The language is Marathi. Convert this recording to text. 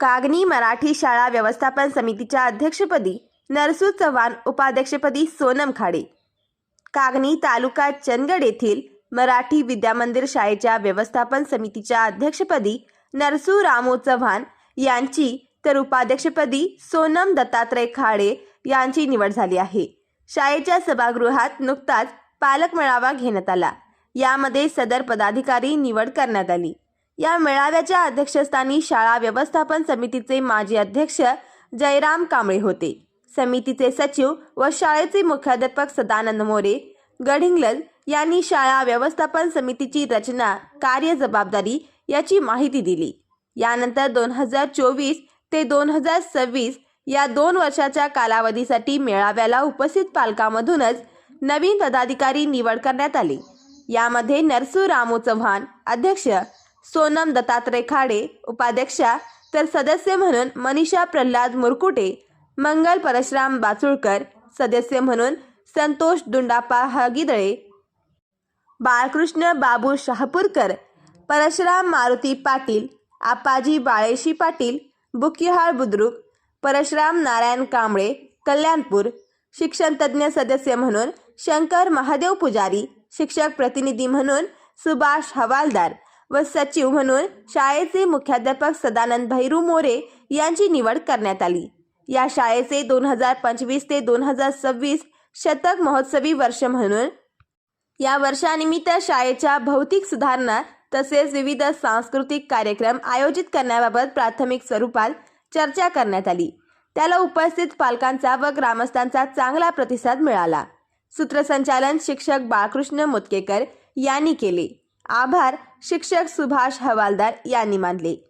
कागनी मराठी शाळा व्यवस्थापन समितीच्या अध्यक्षपदी नरसू चव्हाण उपाध्यक्षपदी सोनम खाडे. कागनी तालुका चंदगड येथील मराठी विद्यामंदिर शाळेच्या व्यवस्थापन समितीच्या अध्यक्षपदी नरसू रामू चव्हाण यांची तर उपाध्यक्षपदी सोनम दत्तात्रय खाडे यांची निवड झाली आहे. शाळेच्या सभागृहात नुकताच पालक मेळावा घेण्यात आला. यामध्ये सदर पदाधिकारी निवड करण्यात आली. या मेळाव्याच्या अध्यक्षस्थानी शाळा व्यवस्थापन समितीचे माजी अध्यक्ष जयराम कांबळे होते. समितीचे सचिव व शाळेचे मुख्याध्यापक सदानंद मोरे गडिंग्लज यांनी शाळा व्यवस्थापन समितीची रचना कार्य जबाबदारी याची माहिती दिली. यानंतर दोन हजार चोवीस ते दोन हजार सव्वीस या दोन वर्षाच्या कालावधीसाठी मेळाव्याला उपस्थित पालकांमधूनच नवीन पदाधिकारी निवड करण्यात आली. यामध्ये नरसू रामू चव्हाण अध्यक्ष सोनम दत्तात्रय खाडे उपाध्यक्षा तर सदस्य म्हणून मनीषा प्रल्हाद मुरकुटे मंगल परशुराम बाचुळकर सदस्य म्हणून संतोष दुंडापा हगिदळे बाळकृष्ण बाबू शहापूरकर परशुराम मारुती पाटील आपाजी बाळेशी पाटील बुकिहाळ बुद्रुक परशुराम नारायण कांबळे कल्याणपूर शिक्षणतज्ज्ञ सदस्य म्हणून शंकर महादेव पुजारी शिक्षक प्रतिनिधी म्हणून सुभाष हवालदार व सचिव म्हणून शाळेचे मुख्याध्यापक सदानंद भैरू मोरे यांची निवड करण्यात आली. या शाळेचे दोन हजार पंचवीस ते दोन हजार सव्वीस शतक महोत्सवी वर्ष म्हणून या वर्षानिमित्त शाळेच्या भौतिक सुधारणा तसेच विविध सांस्कृतिक कार्यक्रम आयोजित करण्याबाबत प्राथमिक स्वरूपात चर्चा करण्यात आली. त्याला उपस्थित पालकांचा व ग्रामस्थांचा चांगला प्रतिसाद मिळाला. सूत्रसंचालन शिक्षक बाळकृष्ण मुतकेकर यांनी केले. आभार शिक्षक सुभाष हवालदार यांनी मानले.